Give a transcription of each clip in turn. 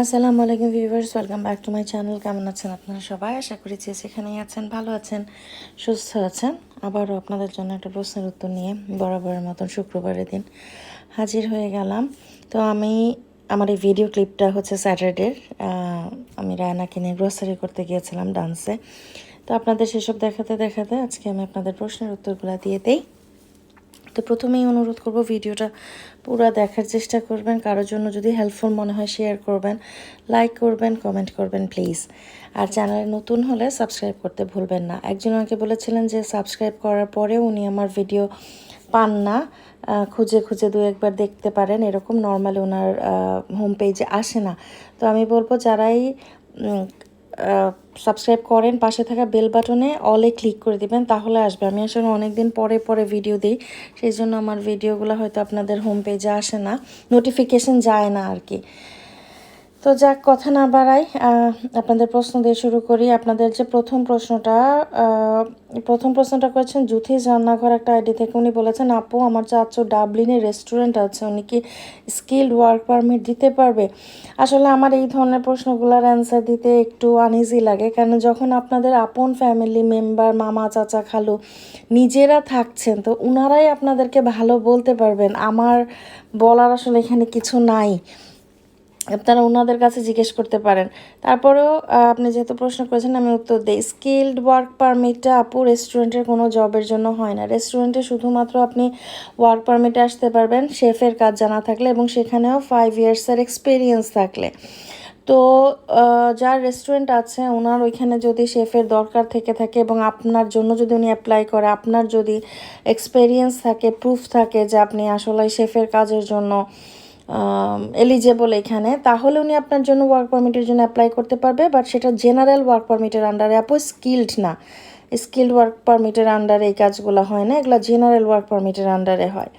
আসসালামু আলাইকুম viewers, welcome back to my channel. কেমন আছেন আপনারা সবাই? আশা করি যে যেখানেই আছেন, ভালো আছেন, সুস্থ আছেন। আবারও আপনাদের জন্য একটা প্রশ্নের উত্তর নিয়ে বরাবরের মতন শুক্রবারের দিন হাজির হয়ে গেলাম। তো আমি, আমার এই ভিডিও ক্লিপটা হচ্ছে স্যাটারডের আমি রায়নাকে কিনে গ্রোসারি করতে গিয়েছিলাম ডান্সে তো আপনাদের সেসব দেখাতে দেখাতে আজকে আমি আপনাদের প্রশ্নের উত্তরগুলো দিয়ে দেই। তো প্রথমেই অনুরোধ করব ভিডিওটা পুরো দেখার চেষ্টা করবেন। কারোর জন্য যদি হেল্পফুল মনে হয় শেয়ার করবেন লাইক করবেন কমেন্ট করবেন প্লিজ আর চ্যানেলে নতুন হলে সাবস্ক্রাইব করতে ভুলবেন না। একজন আমাকে বলেছিলেন যে সাবস্ক্রাইব করার পরেও উনি আমার ভিডিও পান না। খুঁজে খুঁজে দু একবার দেখতে পারেন। এরকম নর্মালি ওনার হোম পেজে আসে না। তো আমি বলব যারাই সাবস্ক্রাইব করেন, পাশে থাকা বেল বাটনে অলে ক্লিক করে দিবেন, তাহলে আসবে। আমি আসলে অনেক দিন পরে পরে ভিডিও দিই, সেই জন্য আমার ভিডিওগুলো হয়তো আপনাদের হোম পেজে আসে না নোটিফিকেশন যায় না আর কি। তো যাক, কথা না বাড়াই আপনাদের প্রশ্ন দিয়ে শুরু করি। আপনাদের যে প্রথম প্রশ্নটা প্রথম প্রশ্নটা করেছেন জুথিস রান্নাঘর একটা আইডি থেকে উনি বলেছেন, আপু, আমার চাচু ডাবলিনে রেস্টুরেন্ট আছে, উনি কি স্কিল্ড ওয়ার্ক পারমিট দিতে পারবে? আসলে আমার এই ধরনের প্রশ্নগুলোর অ্যান্সার দিতে একটু আনইজি লাগে, কেন যখন আপনাদের আপন ফ্যামিলি মেম্বার মামা, চাচা, খালু নিজেরা থাকছেন, তো উনারাই আপনাদেরকে ভালো বলতে পারবেন। আমার বলার আসলে এখানে কিছু নাই। আপনারা ওনাদের কাছে জিজ্ঞেস করতে পারেন। তারপরেও আপনি যেহেতু প্রশ্ন করেছেন, আমি উত্তর দিই। স্কিল্ড ওয়ার্ক পারমিটটা আপু রেস্টুরেন্টের কোনো জবের জন্য হয় না। রেস্টুরেন্টে শুধুমাত্র আপনি ওয়ার্ক পারমিটে আসতে পারবেন শেফের কাজ জানা থাকলে এবং সেখানেও ফাইভ ইয়ার্সের এক্সপিরিয়েন্স থাকলে। তো যার রেস্টুরেন্ট আছে ওনার ওইখানে যদি শেফের দরকার থেকে থাকে এবং আপনার জন্য যদি উনি অ্যাপ্লাই করে, আপনার যদি এক্সপিরিয়েন্স থাকে প্রুফ থাকে যে আপনি আসলে শেফের কাজের জন্য এলিজেবল এখানে, তাহলে উনি আপনার জন্য ওয়ার্ক পারমিটের জন্য অ্যাপ্লাই করতে পারবে বাট সেটা জেনারেল ওয়ার্ক পারমিটের আন্ডারে আপু স্কিল্ড না। স্কিল্ড ওয়ার্ক পারমিটের আন্ডারে এই কাজগুলো হয় না, এগুলো জেনারেল ওয়ার্ক পারমিটের আন্ডারে হয়।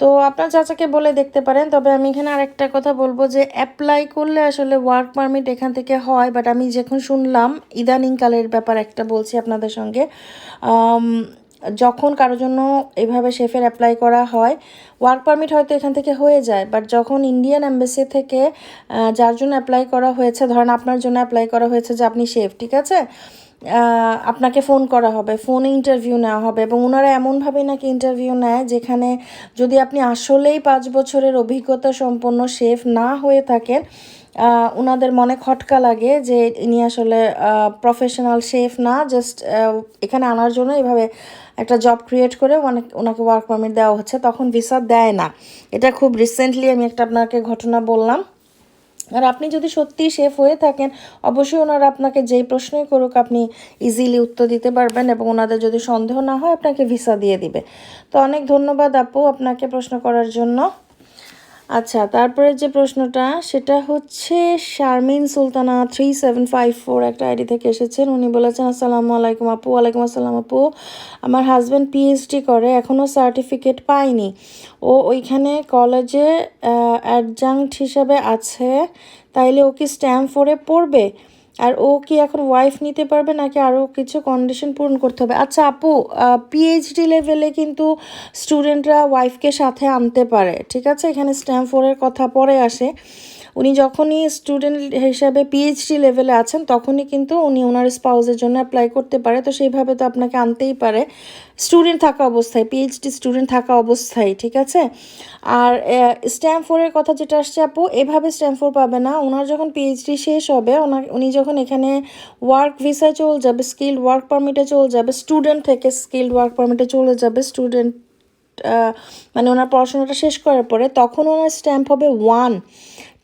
তো আপনার চাচাকে বলে দেখতে পারেন, তবে আমি এখানে আরেকটা কথা বলব যে অ্যাপ্লাই করলে আসলে ওয়ার্ক পারমিট এখান থেকে হয় বাট আমি যখন শুনলাম, ইদানিংকালের ব্যাপার একটা বলছি আপনাদের সঙ্গে যখন কারোর জন্য এভাবে শেফের অ্যাপ্লাই করা হয় ওয়ার্ক পারমিট হয়তো এখান থেকে হয়ে যায় বাট যখন ইন্ডিয়ান অ্যাম্বাসি থেকে যার জন্য অ্যাপ্লাই করা হয়েছে, ধরেন আপনার জন্য অ্যাপ্লাই করা হয়েছে যে আপনি শেফ ঠিক আছে? আপনাকে ফোন করা হবে ফোনে ইন্টারভিউ নেওয়া হবে, এবং ওনারা এমনভাবে নাকি ইন্টারভিউ নেয় যেখানে যদি আপনি আসলেই পাঁচ বছরের অভিজ্ঞতা সম্পন্ন শেফ না হয়ে থাকেন ওনাদের মনে খটকা লাগে যে ইনি আসলে প্রফেশনাল শেফ না জাস্ট এখানে আনার জন্য এভাবে একটা জব ক্রিয়েট করে অনেক ওনাকে ওয়ার্ক পারমিট দেওয়া হচ্ছে, তখন ভিসা দেয় না। এটা খুব রিসেন্টলি আমি একটা আপনাকে ঘটনা বললাম। আর আপনি যদি সত্যিই শেফ হয়ে থাকেন, অবশ্যই ওনারা আপনাকে যেই প্রশ্নই করুক, আপনি ইজিলি উত্তর দিতে পারবেন এবং ওনাদের যদি সন্দেহ না হয়, আপনাকে ভিসা দিয়ে দিবে। তো অনেক ধন্যবাদ আপু আপনাকে প্রশ্ন করার জন্য। আচ্ছা তারপরে যে প্রশ্নটা, সেটা হচ্ছে Sharmin Sultana three seven five four একটা আইডি থেকে এসেছেন। উনি বলেছেন, আসসালামু আলাইকুম আপু, ওয়ালাইকুম আসসালাম আপু। আমার হাজব্যান্ড পিএইচডি করে এখনও সার্টিফিকেট পায়নি। ও ওইখানে কলেজে অ্যাডজাংট হিসাবে আছে। তাইলে ও কি স্ট্যাম্প ফোরে পড়বে? আর ও কি এখন ওয়াইফ নিতে পারবে নাকি আরও কিছু কন্ডিশন পূরণ করতে হবে? আচ্ছা আপু পিএইচডি লেভেলে কিন্তু স্টুডেন্টরা ওয়াইফকে সাথে আনতে পারে, ঠিক আছে? এখানে স্ট্যাম্প ফোরের কথা পরে আসে। উনি যখনই স্টুডেন্ট হিসাবে পিএইচডি লেভেলে আছেন, তখনই কিন্তু উনি ওনার স্পাউসের জন্য অ্যাপ্লাই করতে পারে। তো সেইভাবে তো আপনাকে আনতেই পারে। স্টুডেন্ট থাকা অবস্থায় পিএইচডি স্টুডেন্ট থাকা অবস্থায়, ঠিক আছে? আর স্ট্যাম্প ফোরের কথা যেটা আসছে আপু, এভাবে স্ট্যাম্প ফোর পাবে না। ওনার যখন পিএইচডি শেষ হবে, ওনার, উনি যখন এখানে ওয়ার্ক ভিসায় চলে যাবে স্কিল্ড ওয়ার্ক পারমিটে চলে যাবে স্টুডেন্ট থেকে স্কিল্ড ওয়ার্ক পারমিটে চলে যাবে স্টুডেন্ট মানে ওনার পড়াশোনাটা শেষ করার পরে তখন ওনার স্ট্যাম্প হবে ওয়ান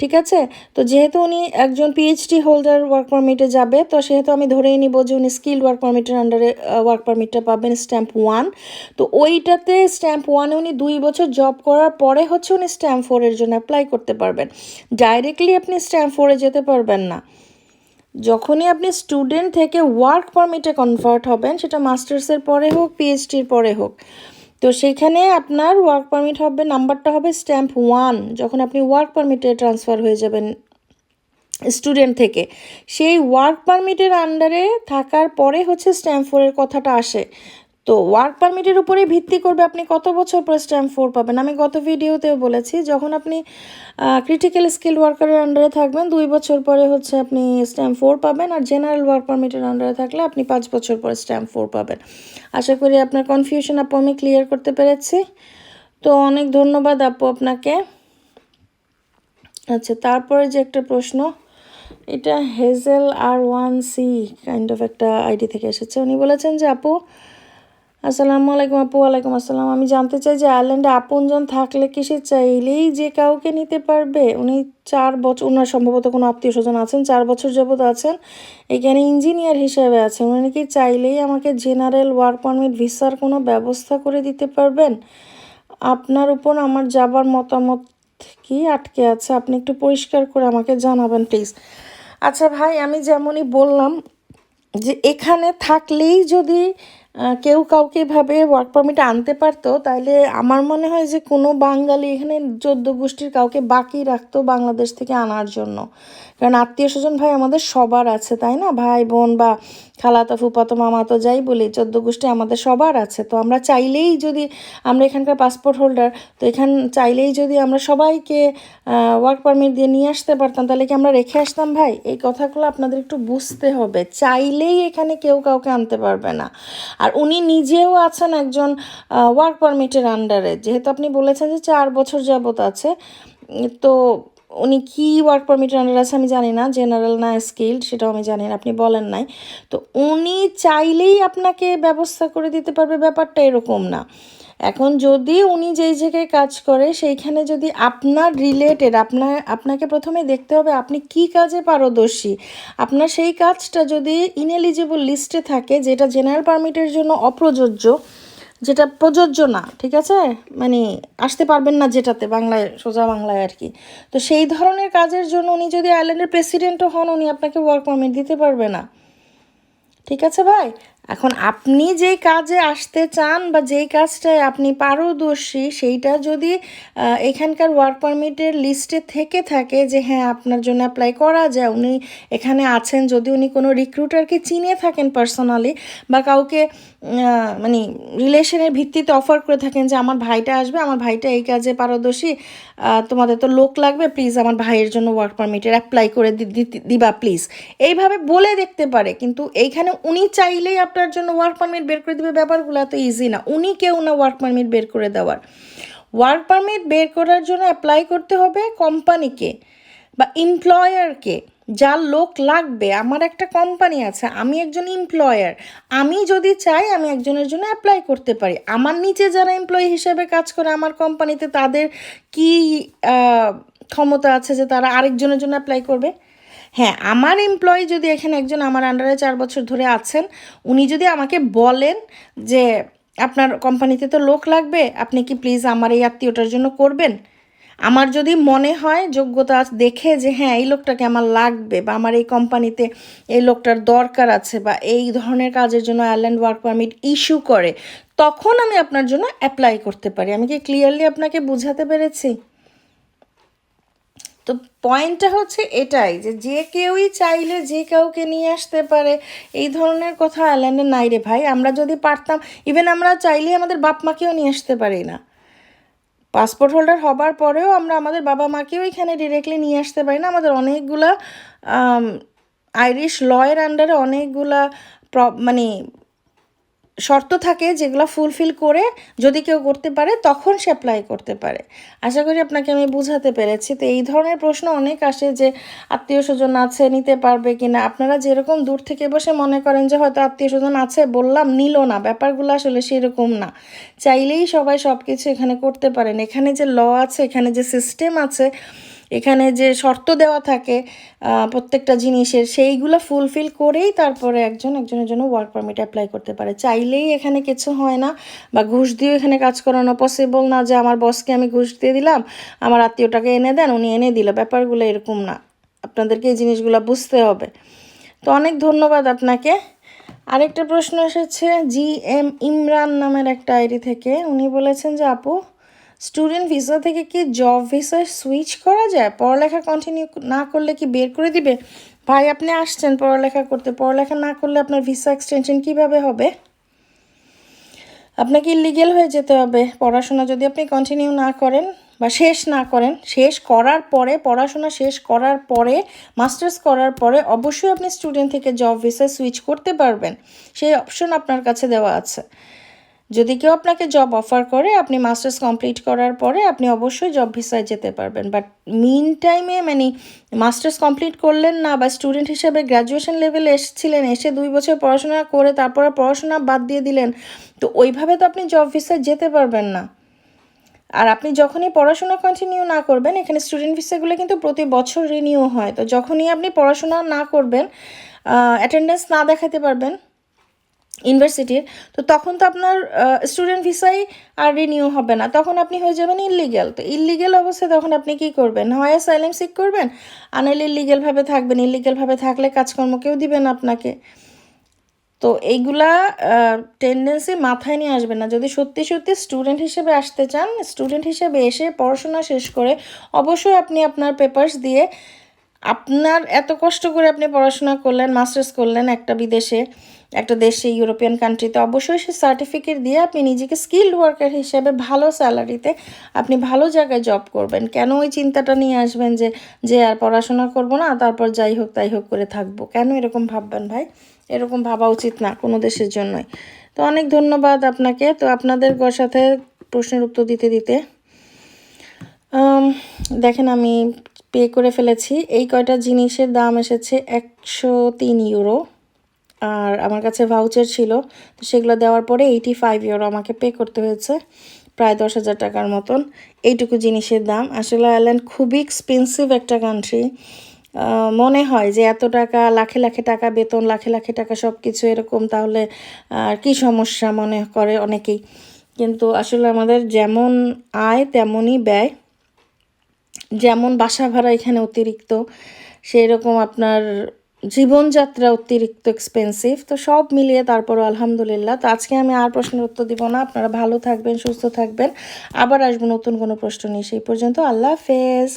ঠিক আছে? তো যেহেতু উনি একজন পিএইচডি হোল্ডার ওয়ার্ক পারমিটে যাবে, তো সেহেতু আমি ধরেই নিব যে উনি স্কিল ওয়ার্ক পারমিটের আন্ডারে ওয়ার্ক পারমিটটা পাবেন স্ট্যাম্প ওয়ান তো ওইটাতে স্ট্যাম্প ওয়ানে উনি দুই বছর জব করার পরে হচ্ছে উনি স্ট্যাম্প ফোরের জন্য অ্যাপ্লাই করতে পারবেন। ডাইরেক্টলি আপনি স্ট্যাম্প ফোরে যেতে পারবেন না। যখনই আপনি স্টুডেন্ট থেকে ওয়ার্ক পারমিটে কনভার্ট হবেন, সেটা মাস্টার্সের পরে হোক পিএইচডির পরে হোক তো সেখানে আপনার ওয়ার্ক পারমিট হবে নাম্বারটা হবে স্ট্যাম্প ওয়ান যখন আপনি ওয়ার্ক পারমিটে ট্রান্সফার হয়ে যাবেন স্টুডেন্ট থেকে। সেই ওয়ার্ক পারমিটের আন্ডারে থাকার পরে হচ্ছে স্ট্যাম্প ফোরের কথাটা আসে। তো ওয়ার্ক পারমিটের উপরেই ভিত্তি করবে আপনি কত বছর পর স্ট্যাম্প ফোর পাবেন? আমি গত ভিডিওতেও বলেছি, যখন আপনি ক্রিটিক্যাল স্কিল ওয়ার্কারের আন্ডারে থাকবেন, দুই বছর পরে হচ্ছে আপনি স্ট্যাম্প ফোর পাবেন আর জেনারেল ওয়ার্ক পারমিটের আন্ডারে থাকলে আপনি পাঁচ বছর পরে স্ট্যাম্প ফোর পাবেন। আশা করি আপনার কনফিউশন আপু, আমি ক্লিয়ার করতে পেরেছি। তো অনেক ধন্যবাদ আপু আপনাকে। আচ্ছা তারপরে যে একটা প্রশ্ন, এটা হেজেল আর ওয়ান সি কাইন্ড অফ একটা আইডি থেকে এসেছে। উনি বলেছেন যে, আপু আসসালামু আলাইকুম আপু, ওয়ালাইকুম আসসালাম। আমি জানতে চাই যে আয়ারল্যান্ডে আপনজন থাকলে কি সে চাইলেই যে কাউকে নিতে পারবে? উনি চার বছর ওনার সম্ভবত কোনো আত্মীয় স্বজন আছেন, চার বছর যাবত আছেন, এখানে ইঞ্জিনিয়ার হিসেবে আছেন। উনি কি চাইলেই আমাকে জেনারেল ওয়ার্ক পারমিট, ভিসার কোনো ব্যবস্থা করে দিতে পারবেন? আপনার উপর আমার যাবার মতামত কি আটকে আছে? আপনি একটু পরিষ্কার করে আমাকে জানাবেন, প্লিজ। আচ্ছা ভাই, আমি যেমনই বললাম যে এখানে থাকলেই যদি কেউ কাউকে এভাবে ওয়ার্ক পারমিট আনতে পারতো তাহলে আমার মনে হয় যে কোনো বাঙালি এখানে চোদ্দ গোষ্ঠীর কাউকে বাকি রাখতো বাংলাদেশ থেকে আনার জন্য। কারণ আত্মীয় স্বজন ভাই আমাদের সবার আছে, তাই না? ভাই, বোন বা খালাতো ফুপাতো মামাতো যাই বলি, চোদ্দ গোষ্ঠী আমাদের সবার আছে। তো আমরা চাইলেই যদি আমরা এখানকার পাসপোর্ট হোল্ডার তো এখান চাইলেই যদি আমরা সবাইকে ওয়ার্ক পারমিট দিয়ে নিয়ে আসতে পারতাম, তাহলে কি আমরা রেখে আসতাম ভাই? এই কথাগুলো আপনাদের একটু বুঝতে হবে। চাইলেই এখানে কেউ কাউকে আনতে পারবে না। আর উনি নিজেও আছেন একজন ওয়ার্ক পারমিটের আন্ডারে যেহেতু আপনি বলেছেন যে চার বছর যাবত আছে, তো উনি কি ওয়ার্ক পারমিটের আন্ডার আছে আমি জানি না জেনারেল না স্কিল্ড সেটাও আমি জানি না, আপনি বলেন নাই। তো উনি চাইলেই আপনাকে ব্যবস্থা করে দিতে পারবে, ব্যাপারটা এরকম না। এখন যদি উনি যেই জায়গায় কাজ করে, সেইখানে যদি আপনার রিলেটেড আপনার আপনাকে প্রথমে দেখতে হবে আপনি কি কাজে পারদর্শী। আপনার সেই কাজটা যদি ইনএলিজিবল লিস্টে থাকে, যেটা জেনারেল পারমিটের জন্য অপ্রযোজ্য, যেটা প্রযোজ্য না, ঠিক আছে? মানে আসতে পারবেন না যেটাতে, বাংলায়, সোজা বাংলায় আর কি। তো সেই ধরনের কাজের জন্য উনি যদি আইল্যান্ডের প্রেসিডেন্টও হন, উনি আপনাকে ওয়ার্ক পারমিট দিতে পারবে না। ঠিক আছে ভাই? এখন আপনি যেই কাজে আসতে চান বা যেই কাজটায় আপনি পারদর্শী, সেইটা যদি এখানকার ওয়ার্ক পারমিটের লিস্টে থেকে থাকে যে হ্যাঁ আপনার জন্য অ্যাপ্লাই করা যায়, উনি এখানে আছেন, যদি উনি কোনো রিক্রুটারকে চিনে থাকেন পার্সোনালি বা কাউকে মানে রিলেশনের ভিত্তিতে অফার করে থাকেন যে আমার ভাইটা আসবে, আমার ভাইটা এই কাজে পারদর্শী তোমাদের তো লোক লাগবে প্লিজ আমার ভাইয়ের জন্য ওয়ার্ক পারমিটের অ্যাপ্লাই করে দিবা প্লিজ এইভাবে বলে দেখতে পারে, কিন্তু এইখানে উনি চাইলেই আপনার জন্য ওয়ার্ক পারমিট বের করে দিবে, ব্যাপারগুলো এত ইজি না। উনি কেউ না ওয়ার্ক পারমিট বের করে দেওয়ার। ওয়ার্ক পারমিট বের করার জন্য অ্যাপ্লাই করতে হবে কোম্পানিকে বা এমপ্লয়ারকে যার লোক লাগবে, আমার একটা কোম্পানি আছে, আমি একজন এমপ্লয়ার আমি যদি চাই আমি একজনের জন্য অ্যাপ্লাই করতে পারি। আমার নিচে যারা এমপ্লয়ি হিসেবে কাজ করে আমার কোম্পানিতে তাদের কি ক্ষমতা আছে যে তারা আরেকজনের জন্য অ্যাপ্লাই করবে? হ্যাঁ আমার এমপ্লয়ি যদি এখানে একজন আমার আন্ডারে চার বছর ধরে আছেন, উনি যদি আমাকে বলেন যে, আপনার কোম্পানিতে তো লোক লাগবে, আপনি কি প্লিজ আমার এই আত্মীয়টার জন্য করবেন? আমার যদি মনে হয় যোগ্যতা দেখে যে হ্যাঁ এই লোকটাকে আমার লাগবে বা আমার এই কোম্পানিতে এই লোকটার দরকার আছে বা এই ধরনের কাজের জন্য আয়ারল্যান্ড ওয়ার্ক পারমিট ইস্যু করে, তখন আমি আপনার জন্য অ্যাপ্লাই করতে পারি। আমি কি ক্লিয়ারলি আপনাকে বোঝাতে পেরেছি? তো পয়েন্টটা হচ্ছে এটাই যে যে কেউই চাইলে যে কাউকে নিয়ে আসতে পারে, এই ধরনের কথা আয়ারল্যান্ডে নাই রে ভাই। আমরা যদি পারতাম ইভেন আমরা চাইলে আমাদের বাপ মাকেও নিয়ে আসতে পারি না। পাসপোর্ট হোল্ডার হবার পরেও আমরা আমাদের বাবা মাকেও ওইখানে ডিরেক্টলি নিয়ে আসতে পারি না। আমাদের অনেকগুলা আইরিশ লয়ের আন্ডারে অনেকগুলা প্র- মানে শর্ত থাকে যেগুলো ফুলফিল করে যদি কেউ করতে পারে, তখন সে অ্যাপ্লাই করতে পারে। আশা করি আপনাকে আমি বুঝাতে পেরেছি। তো এই ধরনের প্রশ্ন অনেক আসে যে আত্মীয় স্বজন আছে, নিতে পারবে কি না আপনারা যেরকম দূর থেকে বসে মনে করেন যে, হয়তো আত্মীয় স্বজন আছে, বললাম, নিল না। ব্যাপারগুলো আসলে সেরকম না। চাইলেই সবাই সব কিছু এখানে করতে পারেন। এখানে যে ল আছে, এখানে যে সিস্টেম আছে এখানে যে শর্ত দেওয়া থাকে প্রত্যেকটা জিনিসের, সেইগুলো ফুলফিল করেই তারপরে একজন একজনের জন্য ওয়ার্ক পারমিট অ্যাপ্লাই করতে পারে। চাইলেই এখানে কিছু হয় না বা ঘুষ দিয়েও এখানে কাজ করানো পসিবল না যে আমার বসকে আমি ঘুষ দিয়ে দিলাম, আমার আত্মীয়টাকে এনে দেন, উনি এনে দিল। ব্যাপারগুলো এরকম না। আপনাদেরকে এই জিনিসগুলো বুঝতে হবে। তো অনেক ধন্যবাদ আপনাকে। আরেকটা প্রশ্ন এসেছে, জি এম ইমরান নামের একটা আইডি থেকে। উনি বলেছেন যে, আপু স্টুডেন্ট ভিসা থেকে কি জব ভিসায় সুইচ করা যায়? পড়ালেখা কন্টিনিউ না করলে কি বের করে দিবে? ভাই, আপনি আসছেন পড়ালেখা করতে। পড়ালেখা না করলে আপনার ভিসা এক্সটেনশন কীভাবে হবে? আপনাকে ইলিগেল হয়ে যেতে হবে। পড়াশোনা যদি আপনি কন্টিনিউ না করেন বা শেষ না করেন, শেষ করার পরে, পড়াশোনা শেষ করার পরে মাস্টার্স করার পরে অবশ্যই আপনি স্টুডেন্ট থেকে জব ভিসা সুইচ করতে পারবেন। সেই অপশন আপনার কাছে দেওয়া আছে। যদি কেউ আপনাকে জব অফার করে, আপনি মাস্টার্স কমপ্লিট করার পরে আপনি অবশ্যই জব ভিসায় যেতে পারবেন। বাট মিন টাইমে মানে মাস্টার্স কমপ্লিট করলেন না বা স্টুডেন্ট হিসেবে গ্র্যাজুয়েশন লেভেলে এসেছিলেন, এসে দুই বছর পড়াশোনা করে তারপরে পড়াশোনা বাদ দিয়ে দিলেন, তো ওইভাবে তো আপনি জব ভিসায় যেতে পারবেন না। আর আপনি যখনই পড়াশোনা কন্টিনিউ না করবেন, এখানে স্টুডেন্ট ভিসাগুলো কিন্তু প্রতি বছর রিনিউ হয়। তো যখনই আপনি পড়াশোনা না করবেন অ্যাটেন্ডেন্স না দেখাতে পারবেন ইউনিভার্সিটির, তো তখন তো আপনার স্টুডেন্ট ভিসাই আর রিনিউ হবে না। তখন আপনি হয়ে যাবেন ইলিগেল তো ইলিগেল অবস্থায় তখন আপনি কি করবেন? হয় সাইলেন্স সিক করবেন, আর নাহলে ইলিগেলভাবে থাকবেন। ইলিগেলভাবে থাকলে কাজকর্ম কেউ দিবেন আপনাকে। তো এইগুলা টেন্ডেন্সি মাথায় নিয়ে আসবে না। যদি সত্যি সত্যি স্টুডেন্ট হিসেবে আসতে চান স্টুডেন্ট হিসেবে এসে পড়াশোনা শেষ করে অবশ্যই আপনি আপনার পেপার্স দিয়ে আপনার এত কষ্ট করে আপনি পড়াশোনা করলেন মাস্টার্স করলেন একটা বিদেশে, একটা দেশে ইউরোপিয়ান কান্ট্রিতে অবশ্যই সে সার্টিফিকেট দিয়ে আপনি নিজেকে স্কিল্ড ওয়ার্কার হিসেবে ভালো স্যালারিতে আপনি ভালো জায়গায় জব করবেন। কেন ওই চিন্তাটা নিয়ে আসবেন যে যে আর পড়াশোনা করব না, তারপর যাই হোক, তাই হোক করে থাকব? কেন এরকম ভাববেন ভাই? এরকম ভাবা উচিত না কোনো দেশের জন্যই। তো অনেক ধন্যবাদ আপনাকে। তো আপনাদের সাথে প্রশ্নের উত্তর দিতে দিতে। দেখেন আমি পে করে ফেলেছি। এই কয়টা জিনিসের দাম এসেছে একশো তিন ইউরো। আর আমার কাছে ভাউচার ছিল, তো সেগুলো দেওয়ার পরে এইটি ফাইভ ইউরো আমাকে পে করতে হয়েছে, প্রায় দশ হাজার টাকার মতন। এইটুকু জিনিসের দাম। আসলে আয়ারল্যান্ড খুবই এক্সপেন্সিভ একটা কান্ট্রি মনে হয় যে এত টাকা, লাখে লাখে টাকা বেতন, লাখে লাখে টাকা সব কিছু এরকম, তাহলে আর কি সমস্যা মনে করে অনেকেই। কিন্তু আসলে আমাদের যেমন আয়, তেমনই ব্যয়। যেমন বাসা ভাড়া এখানে অতিরিক্ত সেই রকম আপনার জীবনযাত্রা অতিরিক্ত এক্সপেন্সিভ তো সব মিলিয়ে তারপরও আলহামদুলিল্লাহ। তো আজকে আমি আর প্রশ্নের উত্তর দিব না, আপনারা ভালো থাকবেন, সুস্থ থাকবেন। আবার আসব নতুন কোনো প্রশ্ন নিয়ে, সেই পর্যন্ত আল্লাহ হাফেজ।